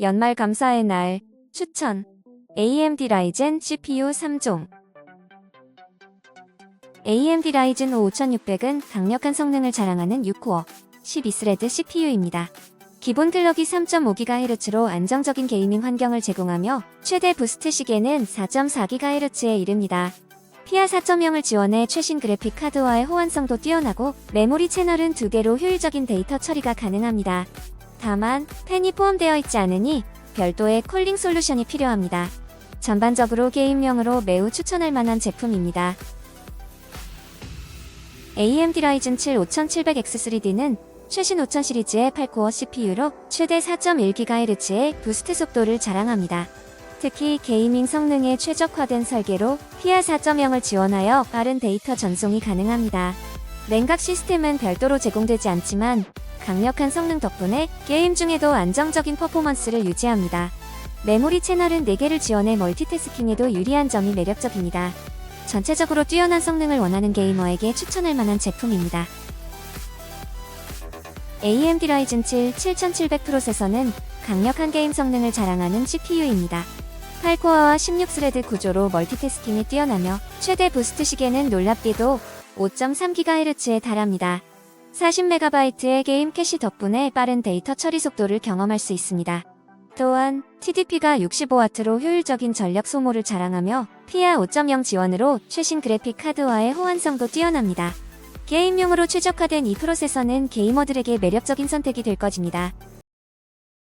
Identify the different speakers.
Speaker 1: 연말 감사의 날 추천 AMD 라이젠 CPU 3종 AMD 라이젠 5600은 강력한 성능을 자랑하는 6코어 12스레드 CPU입니다. 기본 클럭이 3.5GHz로 안정적인 게이밍 환경을 제공하며 최대 부스트 시계는 4.4GHz에 이릅니다. 피아 4.0을 지원해 최신 그래픽 카드와의 호환성도 뛰어나고 메모리 채널은 두 개로 효율적인 데이터 처리가 가능합니다. 다만 펜이 포함되어 있지 않으니 별도의 콜링 솔루션이 필요합니다. 전반적으로 게임용으로 매우 추천할 만한 제품입니다. AMD 라이즌 7 5700X3D는 최신 5000 시리즈의 8코어 CPU로 최대 4.1GHz의 부스트 속도를 자랑합니다. 특히 게이밍 성능에 최적화된 설계로 피아 4.0을 지원하여 빠른 데이터 전송이 가능합니다. 냉각 시스템은 별도로 제공되지 않지만 강력한 성능 덕분에 게임 중에도 안정적인 퍼포먼스를 유지합니다. 메모리 채널은 4개를 지원해 멀티태스킹에도 유리한 점이 매력적입니다. 전체적으로 뛰어난 성능을 원하는 게이머에게 추천할 만한 제품입니다. AMD 라이즌 7 7700 프로세서는 강력한 게임 성능을 자랑하는 CPU입니다. 8코어와 16스레드 구조로 멀티태스킹이 뛰어나며 최대 부스트 시계는 놀랍게도 5.3GHz에 달합니다. 40MB의 게임 캐시 덕분에 빠른 데이터 처리 속도를 경험할 수 있습니다. 또한 TDP가 65W로 효율적인 전력 소모를 자랑하며 피아 5.0 지원으로 최신 그래픽 카드와의 호환성도 뛰어납니다. 게임용으로 최적화된 이 프로세서는 게이머들에게 매력적인 선택이 될 것입니다.